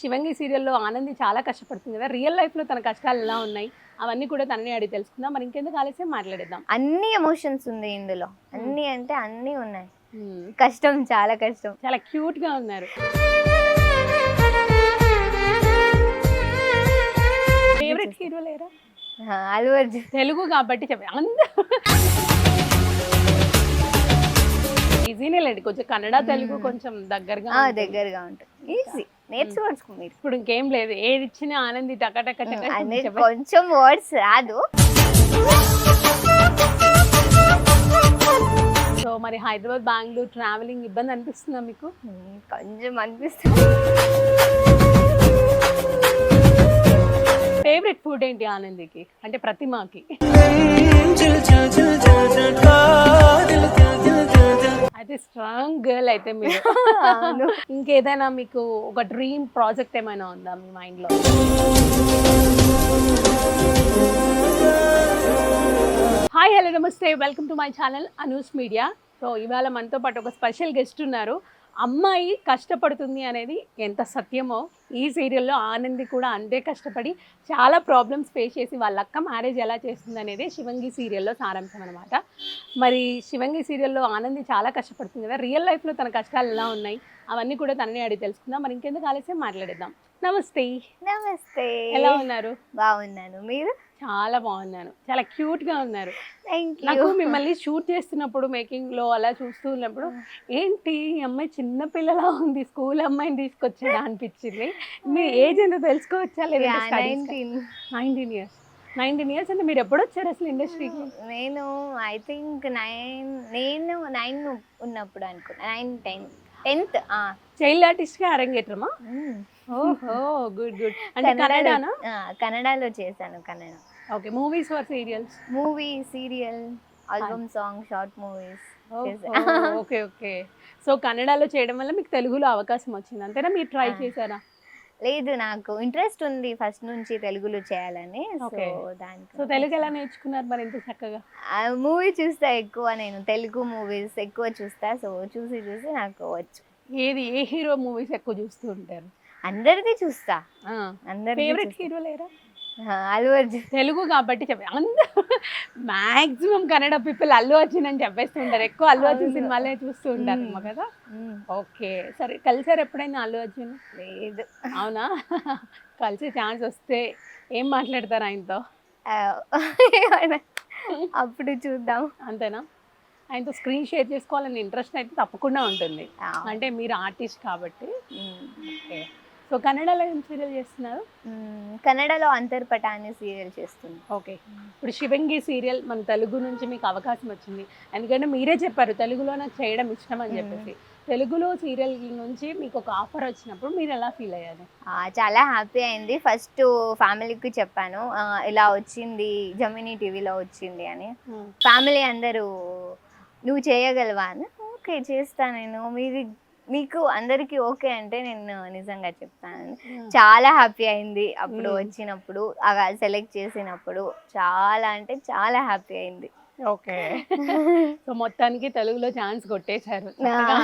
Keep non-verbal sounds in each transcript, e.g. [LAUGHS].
శివంగి సీరియల్లో ఆనంది చాలా కష్టపడుతుంది కదా. రియల్ లైఫ్లో తన కష్టాలు ఎలా ఉన్నాయి? అవన్నీ కూడా తనని అడిగి తెలుసుకుందాం. మరి ఇంకెందుకు ఆలస్యం? మాట్లాడేద్దాం. అన్ని ఎమోషన్స్ ఉంది ఇందులో. అన్ని అంటే అన్ని ఉన్నాయి. కష్టం చాలా కష్టం. చాలా క్యూట్గా ఉన్నారు ఫేవరెట్ హీరో లేరా అల్లు అర్జున్ తెలుగు కాబట్టి చెప్ప అందరూ. ఈజీనే లేండి. కొంచెం కన్నడ తెలుగు కొంచెం దగ్గరగా. దగ్గరగా ఉంటుంది. ఈజీ నేర్చుకోవచ్చు మీరు ఇప్పుడు ఇంకేం లేదు. ఏది ఇచ్చినా ఆనంది టక టక టక అదే చెప్పే- కొంచెం వర్డ్స్ రాదు సో మరి హైదరాబాద్ బెంగళూరు ట్రావెలింగ్ ఇబ్బంది అనిపిస్తుందా మీకు కొంచెం అనిపిస్తుంది ఫేవరెట్ ఫుడ్ ఏంటి ఆనందికి అంటే ప్రతిమాకి అయితే స్ట్రాంగ్ గర్ల్ అయితే మీరు. [LAUGHS] ఇంకేదైనా మీకు ఒక డ్రీమ్ ప్రాజెక్ట్ ఏమైనా ఉందా మీ మైండ్లో? Hi hello namaste. Welcome to my channel Anu's media so ఇవాళ మనతో పాటు ఒక స్పెషల్ గెస్ట్ ఉన్నారు. అమ్మాయి కష్టపడుతుంది అనేది ఎంత సత్యమో ఈ సీరియల్లో ఆనంది కూడా అంతే కష్టపడి చాలా ప్రాబ్లమ్స్ ఫేస్ చేసి వాళ్ళ అక్క మ్యారేజ్ ఎలా చేస్తుంది అనేది శివంగి సీరియల్లో సారాంశం అనమాట మరి శివంగి సీరియల్లో ఆనంది చాలా కష్టపడుతుంది కదా రియల్ లైఫ్లో తన కష్టాలు ఎలా ఉన్నాయి అవన్నీ కూడా తనని అడిగి తెలుసుకుందాం. మరి ఇంకెందుకు ఆలస్యం మాట్లాడేద్దాం. నమస్తే. నమస్తే. ఎలా ఉన్నారు? బాగున్నాను. మీరు? చాలా బాగున్నాను. చాలా క్యూట్గా ఉన్నారు నాకు మిమ్మల్ని షూట్ చేస్తున్నప్పుడు మేకింగ్లో అలా చూస్తూ ఉన్నప్పుడు ఏంటి ఈ అమ్మాయి చిన్న పిల్లలా ఉంది స్కూల్ అమ్మాయిని తీసుకొచ్చాడా అనిపించింది. మీ ఏజ్ ఎంత తెలుసుకోవచ్చా లేదా నైన్టీన్. ఇయర్స్. నైన్టీన్ ఇయర్స్ అంటే మీరు ఎప్పుడు వచ్చారు అసలు ఇండస్ట్రీకి? నేను ఐ థింక్ నైన్ నేను నైన్ ఉన్నప్పుడు అనుకున్నా. నైన్ టెన్ టెన్త్ చైల్డ్ ఆర్టిస్ట్గా అరంగేట్రమా ఓహో గుడ్ గుడ్. అంటే కన్నడనా? కన్నడలో చేశాను Kannada. Okay movies for serials movie serial album song short movies okay okay so కన్నడలో చేయడం వల్ల మీకు తెలుగులో అవకాశం వచ్చింది. అంతేనా? మీరు ట్రై. చేశారా? లేదు నాకు ఇంట్రెస్ట్ ఉంది ఫస్ట్ నుంచి తెలుగులో చేయాలని. So Okay. దానికి సో తెలుగు ఎలా నేర్చుకున్నారు మరి ఇంత చక్కగా? మూవీ చూస్తా ఎక్కువ నేను. తెలుగు మూవీస్ ఎక్కువ చూస్తా. సో చూసి చూసి నాకు వచ్చు. ఏది? ఏ హీరో మూవీస్ ఎక్కువ చూస్తూ ఉంటారు? అందరిది చూస్తా. అందరిది ఫేవరెట్. హీరో లేరా? అల్లు అర్జున్ తెలుగు కాబట్టి చెప్ప అందరూ మాక్సిమం కన్నడ పీపుల్ అల్లు అర్జున్ అని చెప్పేస్తూ ఉంటారు ఎక్కువ అల్లు అర్జున్. సినిమాలే చూస్తూ ఉంటారు మ్మ్. కదా. ఓకే. సరే కలిసారు ఎప్పుడైనా అల్లు అర్జున్? లేదు. అవునా? కలిసే ఛాన్స్ వస్తే ఏం మాట్లాడతారు ఆయనతో? అప్పుడు చూద్దాం. అంతేనా? ఆయనతో స్క్రీన్ షేర్ చేసుకోవాలని ఇంట్రెస్ట్ అయితే తప్పకుండా ఉంటుంది. అంటే మీరు ఆర్టిస్ట్ కాబట్టి. ఓకే. సో కన్నడలో ఏం సీరియల్ చేస్తున్నారు. కన్నడలో అంతర్పట అనే సీరియల్ చేస్తున్నా ఓకే. ఇప్పుడు శివంగి సీరియల్ మన తెలుగు నుంచి మీకు అవకాశం వచ్చింది. ఎందుకంటే మీరే చెప్పారు తెలుగులో నాకు చేయడం ఇష్టం అని చెప్పేసి. తెలుగులో సీరియల్ నుంచి మీకు ఒక ఆఫర్ వచ్చినప్పుడు మీరు ఎలా ఫీల్ అయ్యారు? చాలా హ్యాపీ అయింది. ఫస్ట్ ఫ్యామిలీకి చెప్పాను ఇలా వచ్చింది జమినీ టీవీలో వచ్చింది అని. ఫ్యామిలీ అందరూ నువ్వు చేయగలవా? అని ఓకే చేస్తా నేను. మీది మీకు అందరికి ఓకే అంటే నేను నిజంగా చెప్తాను చాలా హ్యాపీ అయింది అప్పుడు. వచ్చినప్పుడు అలా సెలెక్ట్ చేసినప్పుడు చాలా అంటే చాలా హ్యాపీ అయింది. ఓకే. సో మొత్తానికి తెలుగులో ఛాన్స్ కొట్టేశారు.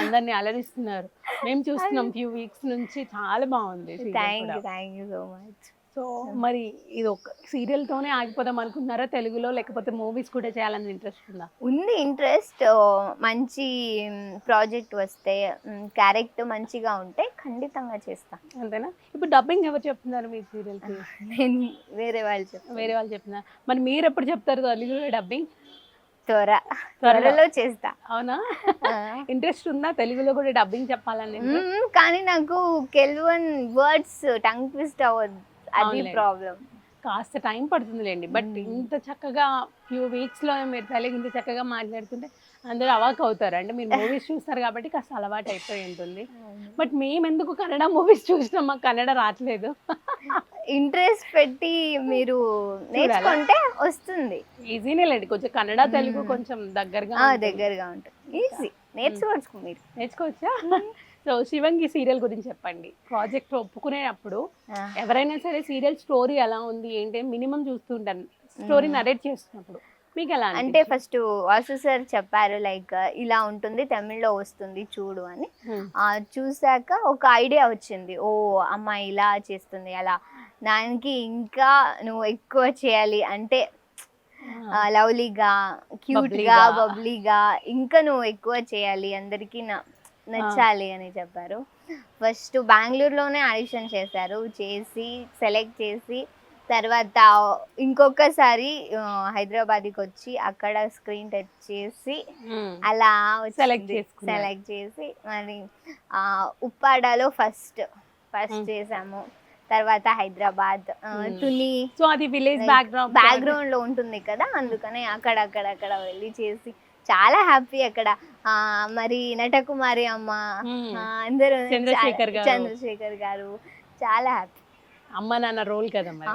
అందరిని అలరిస్తున్నారు. మేము చూస్తున్నాం ఫ్యూ వీక్స్ నుంచి. చాలా బాగుంది thank. You thank you so much so మరి ఇది ఒక సీరియల్ తోనే ఆగిపోదాం అనుకుంటున్నారా? తెలుగులో లేకపోతే మూవీస్ కూడా చేయాలని ఇంట్రెస్ట్ ఉందా? ఉంది ఇంట్రెస్ట్ మంచి ప్రాజెక్ట్ వస్తే క్యారెక్టర్ మంచిగా ఉంటే ఖండితంగా చేస్తా. అంతేనా? ఇప్పుడు డబ్బింగ్ ఎవరు చెప్తున్నారు మీ సీరియల్ [LAUGHS] నేను వేరే వాళ్ళు చెప్తాను వేరే వాళ్ళు చెప్తున్నారు మరి మీరు ఎప్పుడు చెప్తారు తెలుగులో డబ్బింగ్ త్వర. త్వరలో. చేస్తా. అవునా. ఇంట్రెస్ట్ [LAUGHS] ఉందా తెలుగులో కూడా డబ్బింగ్ చెప్పాలని? కానీ నాకు కెల్వన్ వర్డ్స్ టంగ్ ట్విస్ట్ అవ్వదు అది. ప్రాబ్లం కాస్త టైం పడుతుందిలేండి. బట్. ఇంత చక్కగా ఫ్యూ వీక్స్లో మీరు తెలుగు ఇంత చక్కగా మాట్లాడుతుంటే అందరూ అవాక్ అవుతారు అంటే మీరు మూవీస్ చూస్తారు కాబట్టి కాస్త అలవాటు అయిపోయి ఉంటుంది. బట్ మేము ఎందుకు కన్నడ మూవీస్ చూసినాం? మాకు కన్నడ రావట్లేదు. ఇంట్రెస్ట్ పెట్టి మీరు నేర్చుకుంటే వస్తుంది. ఈజీనే లేండి కొంచెం కన్నడ తెలుగు. కొంచెం దగ్గరగా. దగ్గరగా ఉంటుంది. ఈజీ. నేర్చుకోవచ్చు మీరు. నేర్చుకోవచ్చా? సో శివంగి సీరియల్ గురించి చెప్పండి ప్రాజెక్ట్ ఒప్పుకునేటప్పుడు ఎవరైనా సరే సీరియల్ స్టోరీ ఎలా ఉంది ఏంటి మినిమం చూస్తుంటాను స్టోరీ. నరేట్ చేస్తున్నప్పుడు మీకు ఎలా అంటే? ఫస్ట్ వాసు సార్ చెప్పారు లైక్ ఇలా ఉంటుంది తమిళ్ళో వస్తుంది చూడు అని చూసాక ఒక ఐడియా వచ్చింది ఓ అమ్మాయి ఇలా చేస్తుంది అలా దానికి ఇంకా నువ్వు ఎక్కువ చేయాలి అంటే. లవ్లీగా క్యూట్గా Bubbly-గా. బబ్లీగా ఇంకా నువ్వు ఎక్కువ చేయాలి అందరికీ న- నచ్చాలి అని చెప్పారు ఫస్ట్ బెంగళూరులోనే ఆడిషన్ చేశారు చేసి సెలెక్ట్ చేసి తర్వాత ఇంకొకసారి హైదరాబాద్కి వచ్చి అక్కడ స్క్రీన్ టచ్ చేసి. అలా చేసుకున్నారు. సెలెక్ట్ చేసి మరి ఆ, ఉప్పాడలో ఫస్ట్ ఫస్ట్. చేసాము తర్వాత హైదరాబాద్. తుని సో అది విలేజ్ బ్యాక్గ్రౌండ్ బ్యాక్గ్రౌండ్లో ఉంటుంది కదా అందుకనే అక్కడ అక్కడ అక్కడ వెళ్ళి చేసి చాలా హ్యాపీ అక్కడ. ఆ మరి నటకుమారి అమ్మ అందరూ చంద్రశేఖర్. చంద్రశేఖర్ గారు చాలా హ్యాపీ. అమ్మ నాన్న రోల్ కదా మరి.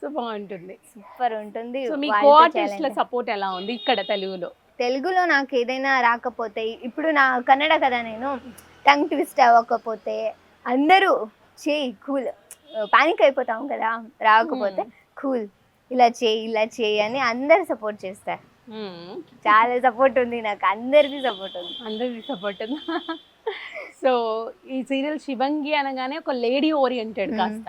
సో బాగుంటుంది. సూపర్ ఉంటుంది. సో మీ వాళ్ళతో కో ఆర్టిస్ట్ల challenge. సపోర్ట్ ఎలా ఉంది ఇక్కడ తెలుగులో? తెలుగులో నాకు ఏదైనా రాకపోతే ఇప్పుడు నా కన్నడ కదా నేను టంగ్ ట్విస్ట్ అవ్వకపోతే అందరూ చేయి కూల్. పానిక్ అయిపోతాం కదా రాకపోతే కూల్. ఇలా చేయి ఇలా చేయి అని అందరు సపోర్ట్ చేస్తారు. చాలా సపోర్ట్ ఉంది నాకు అందరిది సపోర్ట్ ఉంది. అందరిది సపోర్ట్ సో ఈ సీరియల్ శివంగి అనగానే ఒక లేడీ ఓరియంటెడ్ Hmm. కాస్త.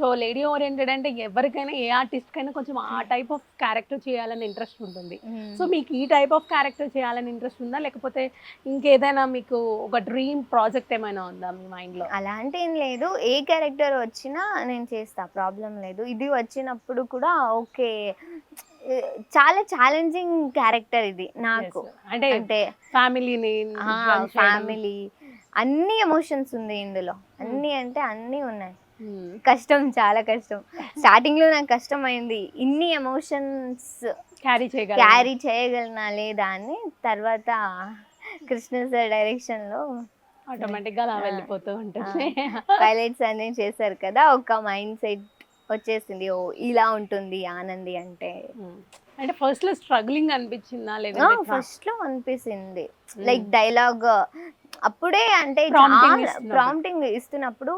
సో లేడీ ఓరియంటెడ్ అంటే ఎవరికైనా ఏ ఆర్టిస్ట్ కైనా కొంచెం ఆ టైప్ ఆఫ్ క్యారెక్టర్ చేయాలని ఇంట్రెస్ట్ ఉంటుంది. సో మీకు ఈ టైప్ ఆఫ్ క్యారెక్టర్ చేయాలని ఇంట్రెస్ట్ ఉందా? లేకపోతే ఇంకేదైనా మీకు ఒక డ్రీమ్ ప్రాజెక్ట్ ఏమైనా ఉందా మీ మైండ్లో అలాంటి ఏం లేదు. ఏ క్యారెక్టర్ వచ్చినా నేను చేస్తా ప్రాబ్లం లేదు. ఇది వచ్చినప్పుడు కూడా ఓకే. చాలా ఛాలెంజింగ్ క్యారెక్టర్ ఇది నాకు. అంటే అంటే ఫ్యామిలీని ఫ్యామిలీ అన్ని ఎమోషన్స్ ఉంది ఇందులో. అన్ని అంటే అన్ని ఉన్నాయి. కష్టం చాలా కష్టం. స్టార్టింగ్లో నాకు కష్టం అయింది ఇన్ని ఎమోషన్స్ క్యారీ చేయగల క్యారీ చేయగలనా లేదా అని తర్వాత కృష్ణ సార్ డైరెక్షన్లో ఆటోమేటిక్గా అలా వెళ్ళిపోతూ ఉంటుంది. పైలట్స్ అన్ని చేశారు కదా ఒక మైండ్ సెట్ వచ్చేసింది. ఓ ఇలా ఉంటుంది ఆనంది అంటే. అంటే ఫస్ట్లో స్ట్రగ్లింగ్ అనిపించిందా లేదా ఫస్ట్లో అనిపిస్తుంది లైక్ డైలాగ్ అప్పుడే అంటే. ప్రాంప్టింగ్ ఇస్తున్నప్పుడు.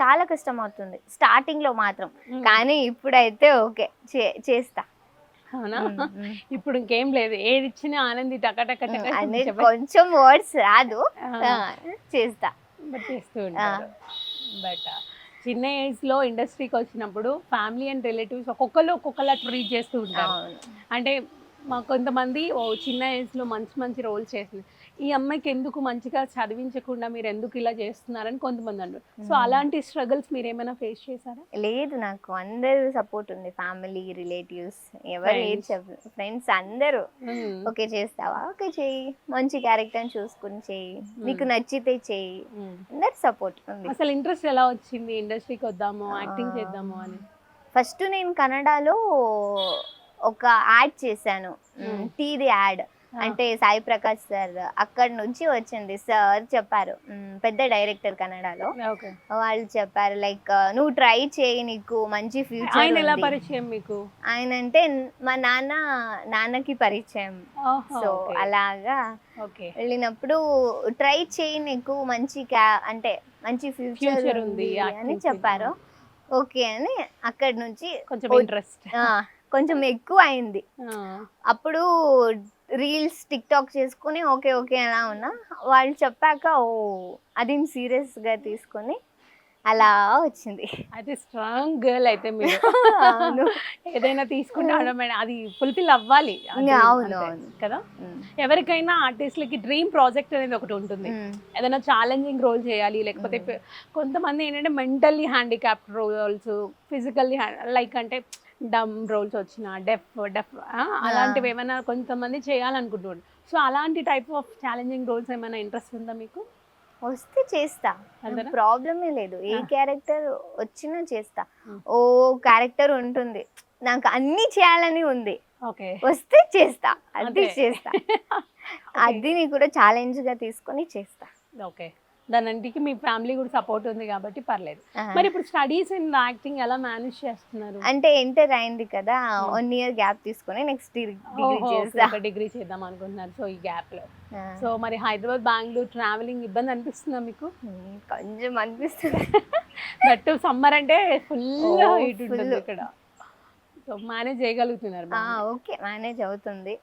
చాలా కష్టం అవుతుంది స్టార్టింగ్లో మాత్రం. కానీ ఇప్పుడైతే ఓకే చేస్తా. అవునా. ఇప్పుడు ఇంకేం లేదు. ఏది ఇచ్చినా ఆనంది టక టక టక ఉమ్, అంటే చెప్పే- కొంచెం వర్డ్స్ రాదు. చేస్తా. but చేస్తూ ఉంటారు. బట్ చిన్న ఏజ్లో ఇండస్ట్రీకి వచ్చినప్పుడు ఫ్యామిలీ అండ్ రిలేటివ్స్ ఒక్కొక్కరు ఒక్కొక్కలా ట్రీట్ చేస్తూ ఉంటారు. అంటే మా కొంతమంది ఓ చిన్న ఏజ్లో మంచి మంచి రోల్స్ చేసింది ఈ అమ్మాయికి ఎందుకు మంచిగా చదివించకుండా మీరు ఎందుకు ఇలా చేస్తున్నారని కొంతమంది అంటారు. సో. అలాంటి స్ట్రగుల్స్ మీరు ఏమైనా ఫేస్ చేశారా? లేదు నాకు అందరు సపోర్ట్ ఉంది. ఫ్యామిలీ రిలేటివ్స్ ఎవరు ఏది Friends. చెప్పు ఫ్రెండ్స్ అందరూ. ఓకే చేస్తావా? ఓకే చెయ్యి మంచి క్యారెక్టర్ చూసుకుని చెయ్యి నీకు నచ్చితే చెయ్యి. అందరు సపోర్ట్ ఉంది. అసలు ఇంట్రెస్ట్ ఎలా వచ్చింది? ఇండస్ట్రీకి వద్దాము యాక్టింగ్. చేద్దాము అని. ఫస్ట్ నేను కన్నడలో ఒక యాడ్ చేశాను. టీది యాడ్ అంటే సాయి ప్రకాష్ సార్ అక్కడ నుంచి వచ్చింది. సార్ చెప్పారు. పెద్ద డైరెక్టర్ కన్నడలో. వాళ్ళు చెప్పారు లైక్ నువ్వు ట్రై చేయి నీకు మంచి ఆయన ఎలా ఫ్యూచర్ పరిచయం మీకు? ఆయన అంటే మా నాన్న నాన్నకి పరిచయం. సో అలాగా వెళ్ళినప్పుడు ట్రై చేయి నీకు మంచి క్యా అంటే మంచి ఫ్యూచర్ ఉంది, అని చెప్పారు. ఓకే అని అక్కడి నుంచి కొంచెం ఇంట్రెస్ట్ కొంచెం ఎక్కువ అయింది. అప్పుడు రీల్స్ టిక్ టాక్ చేసుకుని ఓకే ఓకే అలా ఉన్నా వాళ్ళు చెప్పాక ఓ అది సీరియస్గా తీసుకొని అలా వచ్చింది అయితే స్ట్రాంగ్ గర్ల్ అయితే మీరు. ఏదైనా తీసుకుంటే automatic- అది ఫుల్ఫిల్ అవ్వాలి అది అవును. కదా. ఎవరికైనా ఆర్టిస్ట్లకి డ్రీమ్ ప్రాజెక్ట్ అనేది ఒకటి ఉంటుంది. ఏదైనా ఛాలెంజింగ్ రోల్ చేయాలి లేకపోతే కొంతమంది ఏంటంటే mentally handicapped roles physically like అంటే డమ్ రోల్స్ వచ్చిన డెఫ్ డెఫ్ అలాంటివి ఏమైనా కొంతమంది చేయాలనుకుంటున్నారు. సో అలాంటి టైప్ ఆఫ్ ఛాలెంజింగ్ రోల్స్ ఏమైనా ఇంట్రెస్ట్ ఉందా మీకు? వస్తే చేస్తా? ప్రాబ్లమే లేదు. ఏ. క్యారెక్టర్ వచ్చినా చేస్తా. ఓ క్యారెక్టర్ ఉంటుంది. నాకు అన్ని చేయాలని ఉంది. ఓకే. వస్తే చేస్తా. అది. చేస్తా. [LAUGHS] అది కూడా ఛాలెంజ్గా తీసుకొని చేస్తా. ఓకే. దానికి మీ ఫ్యామిలీ కూడా సపోర్ట్ ఉంది కాబట్టి పర్లేదు. మరి ఇప్పుడు స్టడీస్ అండ్ యాక్టింగ్ ఎలా మేనేజ్ చేస్తున్నారు? అంటే ఎంటర్ అయింది కదా. వన్ ఇయర్ గ్యాప్ తీసుకొని నెక్స్ట్ డిగ్రీ డిగ్రీ చేద్దాం అనుకుంటున్నారు సో ఈ గ్యాప్లో. సో మరి హైదరాబాద్ బెంగళూరు ట్రావెలింగ్ ఇబ్బంది అనిపిస్తుందా మీకు? కొంచెం అనిపిస్తుంది. దట్ సమ్మర్ అంటే ఫుల్ హీట్ ఉంటుంది. ఇక్కడ. సో మేనేజ్ చేయగలుగుతున్నారు ఓకే మేనేజ్ అవుతుంది.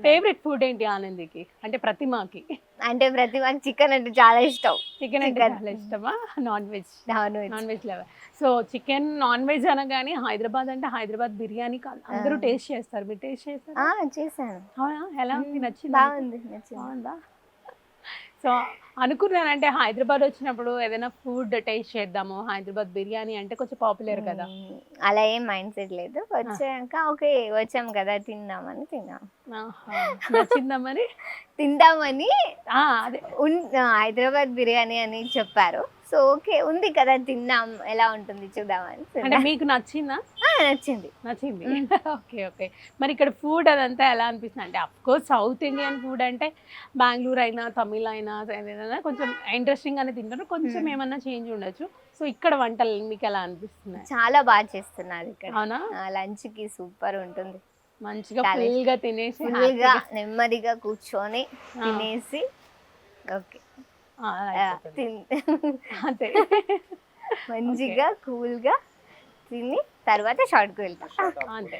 ఫేవరెట్ ఫుడ్ ఏంటి ఆనందికి? అంటే ప్రతిమాకి అంటే ప్రతి మాకు చికెన్ అంటే చాలా ఇష్టం. చికెన్ అంటే. చాలా ఇష్టమా? Non veg non veg non veg level so chicken non veg అనగానే హైదరాబాద్ అంటే హైదరాబాద్ బిర్యానీ కాదు. అందరూ. టేస్ట్ చేస్తారు. మీరు టేస్ట్ చేస్తారు చేశాను. ఎలా ఉంది? నచ్చిందా? బాగుంది. నచ్చింది. బాగుందా? [LAUGHS] సో అనుకున్నానంటే హైదరాబాద్ వచ్చినప్పుడు ఏదైనా ఫుడ్ టేస్ట్ చేద్దాము. హైదరాబాద్ బిర్యానీ అంటే కొంచెం పాపులర్ కదా. అలా ఏం మైండ్ సెట్ లేదు. వచ్చాక ఓకే వచ్చాం కదా తిందామని తిన్నాం. ఆహా. నచ్చిందా మరి? [LAUGHS] తిందామని అదే. హైదరాబాద్ బిర్యానీ అని చెప్పారు. సో ఓకే ఉంది కదా తిన్నాం. ఎలా ఉంటుంది చూద్దామని అంటే. మీకు నచ్చిందా? నచ్చింది. నచ్చింది. [LAUGHS] Okay okay. మరి ఇక్కడ ఫుడ్ అదంతా ఎలా అనిపిస్తుంది? అంటే of course south Indian food అంటే బెంగళూరు అయినా తమిళ అయినా ఏదైనా కొంచెం ఇంట్రెస్టింగ్ గానే తింటారు. కొంచెం మ్మ్. ఏమన్నా చేంజ్ ఉండొచ్చు. సో ఇక్కడ వంటలు మీకు ఎలా అనిపిస్తున్నాయి? చాలా బాగా చేస్తున్నారు ఇక్కడ. అవునా? లంచ్కి సూపర్ ఉంటుంది. మంచిగా చాలా ఫుల్గా తినేసి ఫుల్గా happy నెమ్మదిగా కూర్చొని. తినేసి ఓకే. అంతే [LAUGHS] మంచిగా కూల్గా తిని తర్వాత షార్ట్కి వెళ్తాం. అంతే.